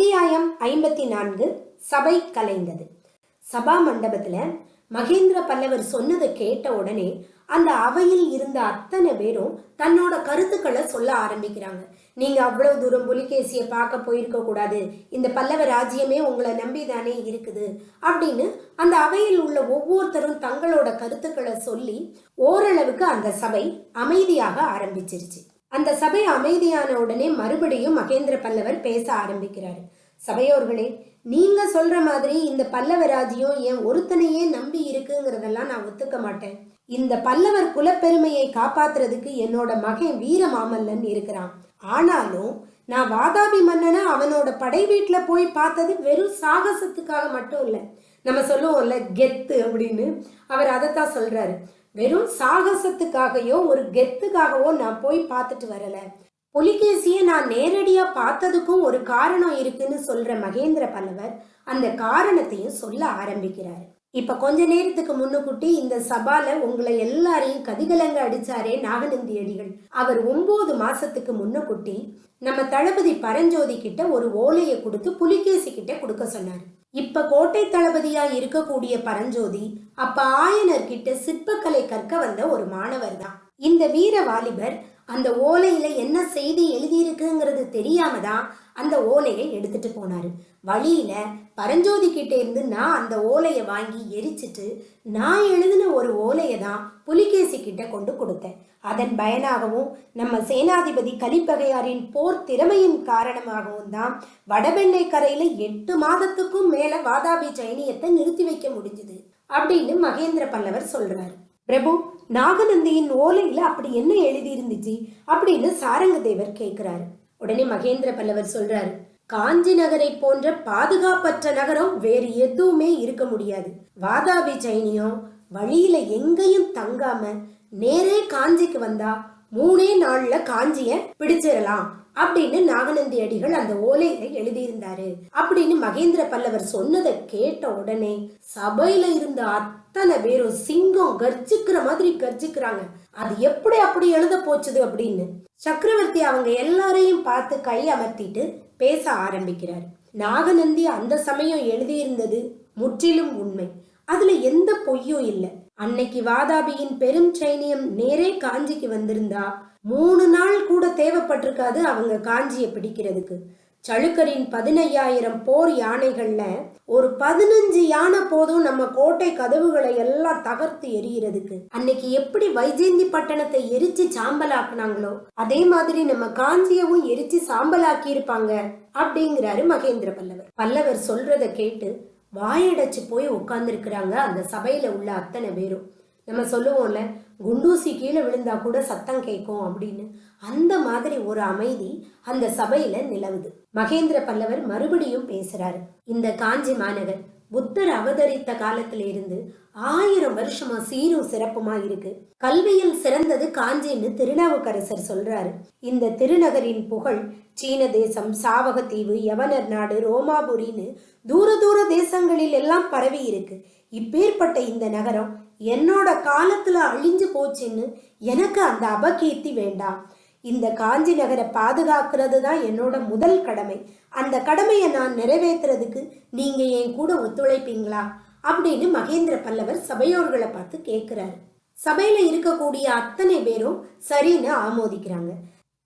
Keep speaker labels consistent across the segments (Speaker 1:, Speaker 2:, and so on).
Speaker 1: அத்தியாயம் ஐம்பத்தி நான்கு சபை கலைந்தது. சபா மண்டபத்துல மகேந்திர பல்லவர் சொன்னதை கேட்ட உடனே அந்த அவையில் இருந்த அத்தனை பேரும் தன்னோட கருத்துக்களை சொல்ல ஆரம்பிக்கிறாங்க. நீங்க அவ்வளவு தூரம் புலிகேசியை பார்க்க போயிருக்க கூடாது. இந்த பல்லவ ராஜ்யமே உங்களை நம்பி தானே இருக்குது. அப்படின்னு அந்த அவையில் உள்ள ஒவ்வொருத்தரும் தங்களோட கருத்துக்களை சொல்லி ஓரளவுக்கு அந்த சபை அமைதியாக ஆரம்பிச்சிருச்சு. அந்த சபை அமைதியான உடனே மறுபடியும் மகேந்திர பல்லவர் பேச ஆரம்பிக்கிறாரு. சபையோர்களே நீங்க சொல்ற மாதிரி இந்த பல்லவ ராஜ்யம் என் ஒருத்தனையே நம்பி இருக்குங்கிறதெல்லாம் நான் ஒத்துக்க மாட்டேன். இந்த பல்லவர் குலப்பெருமையை காப்பாத்துறதுக்கு என்னோட மகன் வீரமாமல்லன் இருக்கிறான். ஆனாலும் நான் வாதாபி மன்னனை அவனோட படை வீட்டில் போய் பார்த்தது வெறும் சாகசத்துக்காக மட்டும் இல்லை. நம்ம சொல்லுவோம்ல கெத்து அப்படின்னு. அவர் அதைத்தான் சொல்றாரு. வெறும் சாகசத்துக்காகையோ ஒரு கெத்துக்காகவோ நான் போய் பார்த்துட்டு வரல. புலிகேசியை நான் நேரடியா பார்த்ததுக்கும் ஒரு காரணம் இருக்குன்னு சொல்ற மகேந்திர பல்லவர் அந்த காரணத்தையும் சொல்ல ஆரம்பிக்கிறாரு. இப்ப கொஞ்ச நேரத்துக்கு முன்னுக்குட்டி இந்த சபால உங்களை எல்லாரையும் கதிகலங்க அடிச்சாரே நாகநந்தி அடிகள். அவர் ஒன்பது மாசத்துக்கு முன்னுக்குட்டி நம்ம தளபதி பரஞ்சோதி கிட்ட ஒரு ஓலையை கொடுத்து புலிகேசி கிட்ட கொடுக்க சொன்னார். இப்ப கோட்டை தளபதியா இருக்கக்கூடிய பரஞ்சோதி அப்ப ஆயனர்கிட்ட சிற்பக்கலை கற்க வந்த ஒரு மாணவர் தான் இந்த வீர வாலிபர் அந்த ஓலையில என்ன செய்தி எழுதியிருக்குங்கிறது தெரியாம தான் அந்த ஓலையை எடுத்துட்டு போனாரு. வழியில பரஞ்சோதி கிட்டே இருந்து நான் அந்த ஓலையை வாங்கி எரிச்சிட்டு நான் எழுதின ஒரு ஓலையை தான் புலிகேசி கிட்ட கொண்டு கொடுத்தேன். அதன் பயனாகவும் நம்ம சேனாதிபதி கலிப்பகையாரின் போர் திறமையின் காரணமாகவும் தான் வடபெண்ணை கரையில எட்டு மாதத்துக்கும் மேல வாதாபி சைனியத்தை நிறுத்தி வைக்க முடிஞ்சுது அப்படின்னு மகேந்திர பல்லவர் சொல்றாரு. பிரபு நாகநந்தியின் ஓலையில அப்படி என்ன எழுதி இருந்துச்சு அப்படின்னு சாரங்கதேவர் கேட்கிறாரு உடனே மகேந்திர பல்லவர் சொல்றாரு காஞ்சி நகரை போன்ற பாதுகாப்பற்ற நகரம் வேறு எதுவுமே இருக்க முடியாது. வாதாபி சைனியம் வழியில எங்கேயும் தங்காம நேரே காஞ்சிக்கு வந்தா மூணே நாள்ல காஞ்சிய பிடிச்சிடலாம் அப்படின்னு நாகநந்தி அடிகள் அந்த ஓலையில எழுதியிருந்தாரு. அப்படின்னு மகேந்திர பல்லவர் சொன்னதை கேட்ட உடனே சபையில இருந்த அத்தனை பேரும் சிங்கம் கர்ஜிக்கிற மாதிரி கர்ஜிக்கிறாங்க. அது எப்படி அப்படி எழுத போச்சுது அப்படின்னு சக்கரவர்த்தி அவங்க எல்லாரையும் பார்த்து கை அமர்த்திட்டு பேச ஆரம்பிக்கிறார். நாகநந்தி அந்த சமயம் எழுதியிருந்தது முற்றிலும் உண்மை. அதுல எந்த பொய்யும் இல்லை. அன்னைக்கு வாதாபியின் பெரும் சைனியம் நேரே காஞ்சிக்கு வந்திருந்தா மூணு நாள் கூட தேவைப்பட்டிருக்காது அவங்க காஞ்சியை பிடிக்கிறதுக்கு. சளுக்கரின் பதினையாயிரம் போர் யானைகள்ல ஒரு பதினஞ்சு யானை போதும் நம்ம கோட்டை கதவுகளை எல்லாம் தகர்த்து எரியறதுக்கு அன்னைக்கு எப்படி வைஜெயந்தி பட்டணத்தை எரிச்சு சாம்பலாக்குனாங்களோ அதே மாதிரி நம்ம காஞ்சியவும் எரிச்சு சாம்பலாக்கி இருப்பாங்க அப்படிங்கிறாரு மகேந்திர பல்லவர். பல்லவர் சொல்றத கேட்டு வாயடைச்சு போய் உட்கார்ந்துருக்குறாங்க அந்த சபையில உள்ள அத்தனை பேரும். நம்ம சொல்லுவோம்ல குண்டூசி கீழே விழுந்தா கூட சத்தம் கேட்கும் அப்படின்னு அந்த மாதிரி ஒரு அமைதி அந்த சபையில நிலவுது. மகேந்திர பல்லவர் மறுபடியும் பேசுறாரு. இந்த காஞ்சி மாநகர் புத்தர் அவதரித்த காலத்துல இருந்து ஆயிரம் வருஷமா சீரும் சிறப்புமா இருக்கு. கல்வியில் சிறந்தது காஞ்சின்னு திருநாவுக்கரசர் சொல்றாரு. இந்த திருநகரின் புகழ் சீன தேசம் சாவகத்தீவு யவனர் நாடு ரோமாபுரின்னு தூர தூர தேசங்களில் எல்லாம் பரவி இருக்கு. இப்பேற்பட்ட இந்த நகரம் என்னோட காலத்துல அழிஞ்சு போச்சுன்னு எனக்கு அந்த அபகீர்த்தி வேண்டாம். இந்த காஞ்சி நகரை பாதுகாக்கிறது தான் என்னோட முதல் கடமை. அந்த கடமையை நான் நிறைவேற்றுறதுக்கு நீங்க என் கூட ஒத்துழைப்பீங்களா? அப்படின்னு மகேந்திர பல்லவர் சபையோர்களை பார்த்து கேட்கிறாரு. சபையில இருக்கக்கூடிய அத்தனை பேரும் சரின்னு ஆமோதிக்கிறாங்க.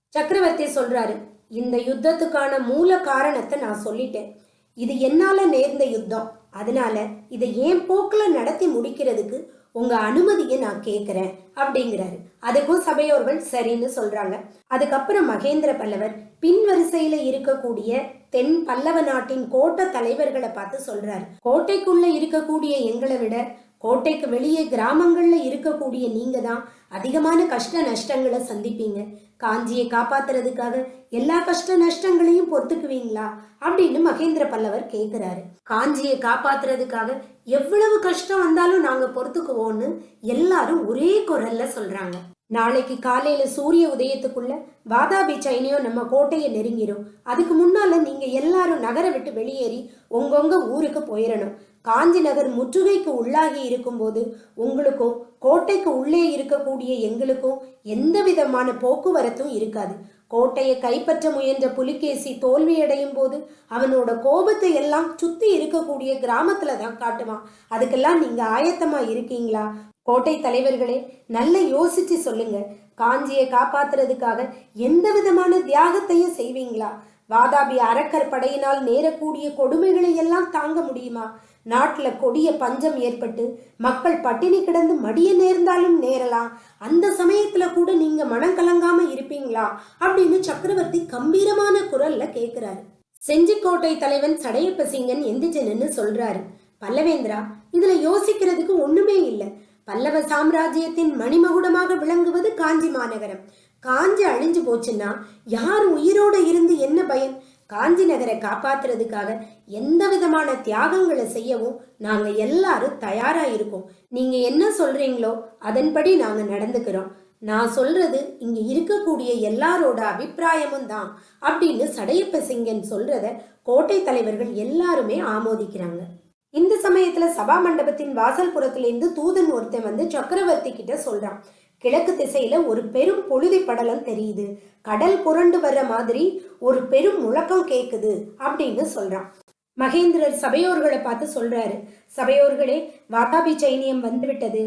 Speaker 1: சக்கரவர்த்தி சொல்றாரு இந்த யுத்தத்துக்கான மூல காரணத்தை நான் சொல்லிட்டேன். இது என்னால நேர்ந்த யுத்தம். அதனால இதை ஏன் போக்கில் நடத்தி முடிக்கிறதுக்கு உங்க அனுமதியை நான் கேட்குறேன் அப்படிங்கிறாரு. அதுக்கும் சபையோர்கள் சரின்னு சொல்றாங்க. அதுக்கப்புறம் மகேந்திர பல்லவர் பின்வரிசையில இருக்கக்கூடிய தென் பல்லவ நாட்டின் கோட்டை தலைவர்களை பார்த்து சொல்றாரு. கோட்டைக்குள்ள இருக்கக்கூடிய எங்களை விட கோட்டைக்கு வெளியே கிராமங்களில் இருக்கக்கூடிய நீங்க தான் அதிகமான கஷ்ட நஷ்டங்களை சந்திப்பீங்க. காஞ்சியை காப்பாத்துறதுக்காக எல்லா கஷ்ட நஷ்டங்களையும் பொறுத்துக்குவீங்களா? அப்படின்னு மகேந்திர பல்லவர் கேட்கிறாரு காஞ்சியை காப்பாத்துறதுக்காக எவ்வளவு கஷ்டம் வந்தாலும் நாங்க பொறுத்துக்குவோம்னு எல்லாரும் ஒரே குரல்ல சொல்றாங்க. நாளைக்கு காலையில சூரிய உதயத்துக்குள்ள வாதாபி சைனியோ நம்ம கோட்டையை நெருங்கிடும் அதுக்கு முன்னால நீங்க எல்லாரும் நகரை விட்டு வெளியேறி உங்கவுங்க ஊருக்கு போயிடணும் காஞ்சி நகர் முற்றுகைக்கு உள்ளாகி இருக்கும்போது உங்களுக்கும் கோட்டைக்கு உள்ளே இருக்கக்கூடிய எங்களுக்கும் எந்த விதமான போக்குவரத்தும் இருக்காது. கோட்டையை கைப்பற்ற முயன்ற புலிகேசி தோல்வியடையும் போது அவனோட கோபத்தை எல்லாம் சுத்தி இருக்கக்கூடிய கிராமத்துல தான் காட்டுவான். அதுக்கெல்லாம் நீங்க ஆயத்தமா இருக்கீங்களா? கோட்டை தலைவர்களே நல்ல யோசிச்சு சொல்லுங்க. காஞ்சியை காப்பாத்துறதுக்காக எந்த விதமான தியாகத்தையும் செய்வீங்களா? வாதாபி அரக்கர் படையினால் நேரக்கூடிய கொடுமைகளை எல்லாம் தாங்க முடியுமா? நாட்டில் கொடிய பஞ்சம் ஏற்பட்டு மக்கள் பட்டினி கிடந்து மடிய நேர்ந்தாலும் நேரலாம் அந்த சமயத்துல கூட நீங்க மனம் கலங்காம இருப்பீங்களா? அப்படின்னு சக்கரவர்த்தி கம்பீரமான குரல்ல கேட்குறாரு செஞ்சிக்கோட்டை தலைவன் சடையப்பசிங்கன் எந்திரிச்சு நின்று சொல்றாரு. பல்லவேந்திரா இதுல யோசிக்கிறதுக்கு ஒண்ணுமே இல்லை. பல்லவ சாம்ராஜ்யத்தின் மணிமகுடமாக விளங்குவது காஞ்சி மாநகரம். காஞ்சி அழிஞ்சு போச்சுன்னா யார் உயிரோட இருந்து என்ன பயன்? காஞ்சி நகரை காப்பாத்துறதுக்காக எந்த விதமான தியாகங்களை செய்யவும் நாங்க எல்லாரும் தயாரா இருக்கோம். நீங்க என்ன சொல்றீங்களோ அதன்படி நாங்க நடந்துக்கிறோம். நான் சொல்றது இங்க இருக்கக்கூடிய எல்லாரோட அபிப்பிராயமும் தான் அப்படின்னு சடையப்ப சிங்கன் சொல்றத கோட்டை தலைவர்கள் எல்லாருமே ஆமோதிக்கிறாங்க. இந்த சமயத்துல சபா மண்டபத்தின் வாசல் புறத்திலிருந்து தூதன் ஒருத்தன் வந்து சக்கரவர்த்தி கிட்ட சொல்றான். கிழக்கு திசையில ஒரு பெரும் பொழுதி படலம் தெரியுது. கடல் புரண்டு வர்ற மாதிரி ஒரு பெரும் முழக்கம் கேக்குது அப்படின்னு சொல்றான். மகேந்திரர் சபையோர்களை பார்த்து சொல்றாரு சபையோர்களே வாதாபி சைனியம் வந்துவிட்டது.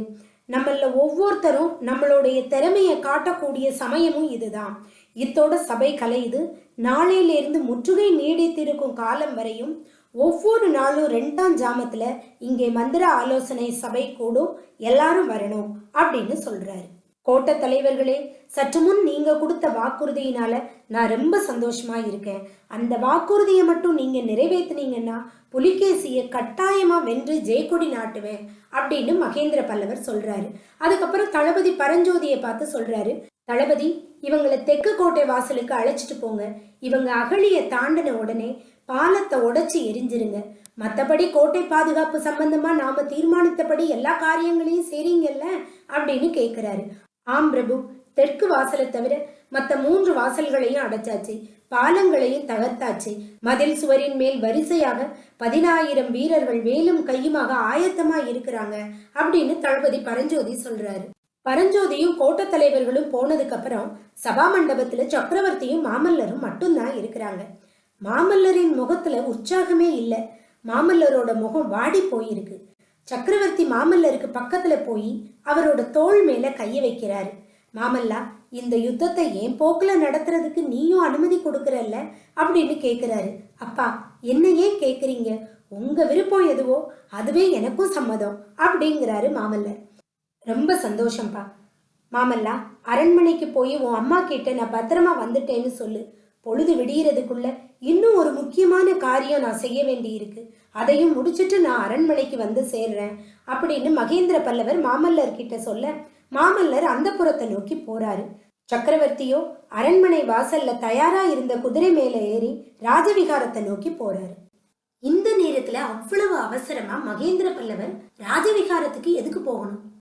Speaker 1: நம்மள ஒவ்வொருத்தரும் நம்மளுடைய திறமையை காட்டக்கூடிய சமயமும் இதுதான். இத்தோட சபை கலையுது. நாளையிலிருந்து முற்றுகை நீடித்திருக்கும் காலம் வரையும் ஒவ்வொரு நாளும் ரெண்டாம் ஜாமத்துல இங்கே மந்திர ஆலோசனை சபை கூடும். எல்லாரும் வரணும் அப்படின்னு சொல்றாரு. கோட்ட தலைவர்களே சற்று முன் நீங்க கொடுத்த வாக்குறுதியினால நான் ரொம்ப சந்தோஷமா இருக்கேன். அந்த வாக்குறுதியை மட்டும் நீங்க நிறைவேத்துனீங்கன்னா புலிகேசியை கட்டாயமா வென்று ஜெயக்கொடி நாட்டுவேன் அப்படின்னு மகேந்திர பல்லவர் சொல்றாரு. அதுக்கப்புறம் தளபதி பரஞ்சோதியை பார்த்து சொல்றாரு தளபதி இவங்களை தெற்கு கோட்டை வாசலுக்கு அழைச்சிட்டு போங்க. இவங்க அகழியை தாண்டின உடனே பாலத்தை உடைச்சி எரிஞ்சிருங்க. மற்றபடி கோட்டை பாதுகாப்பு சம்பந்தமா நாம தீர்மானித்தபடி எல்லா காரியங்களையும் செய்றீங்கல்ல அப்படின்னு கேட்கிறாரு ஆம் பிரபு தெற்கு வாசலை தவிர மற்ற மூன்று வாசல்களையும் அடைச்சாச்சு. பாலங்களையும் தகர்த்தாச்சு. மதில் சுவரின் மேல் வரிசையாக பதினாயிரம் வீரர்கள் வேலும் கையுமாக ஆயத்தமா இருக்கிறாங்க அப்படின்னு தளபதி பரஞ்சோதி சொல்றாரு. பரஞ்சோதியும் கோட்ட தலைவர்களும் போனதுக்கு அப்புறம் சபா மண்டபத்துல சக்கரவர்த்தியும் மாமல்லரும் மட்டும்தான் இருக்கிறாங்க. மாமல்லரின் முகத்துல உற்சாகமே இல்லை. மாமல்லரோட முகம் வாடி போயிருக்கு. சக்கரவர்த்தி மாமல்லருக்கு பக்கத்துல போய் அவரோட தோள் மேல கைய வைக்கிறாரு. மாமல்லா இந்த யுத்தத்தை ஏன் போக்குல நடத்துறதுக்கு நீயும் அனுமதி கொடுக்கறல்ல? அப்படின்னு கேக்குறாரு. அப்பா என்ன ஏன் கேக்குறீங்க? உங்க விருப்பம் எதுவோ அதுவே எனக்கும் சம்மதம் அப்படிங்கிறாரு மாமல்லர். ரொம்ப சந்தோஷம்ப்பா மாமல்லா அரண்மனைக்கு போய் உன் அம்மா கிட்ட நான் பத்திரமா வந்துட்டேன்னு சொல்லு. பொழுது விடியறதுக்குள்ள இன்னும் ஒரு முக்கியமான காரியம் நான் செய்ய வேண்டியிருக்கு. அதையும் முடிச்சிட்டு நான் அரண்மனைக்கு வந்து சேர்றேன் அப்படின்னு மகேந்திர பல்லவர் மாமல்லர் கிட்ட சொல்ல மாமல்லர் அந்த புறத்தை நோக்கி போறாரு. சக்கரவர்த்தியோ அரண்மனை வாசல்ல தயாரா இருந்த குதிரை மேல ஏறி ராஜவிகாரத்தை நோக்கி போறாரு. இந்த நேரத்துல அவ்வளவு அவசரமா மகேந்திர பல்லவர் ராஜவிகாரத்துக்கு எதுக்கு போகணும்?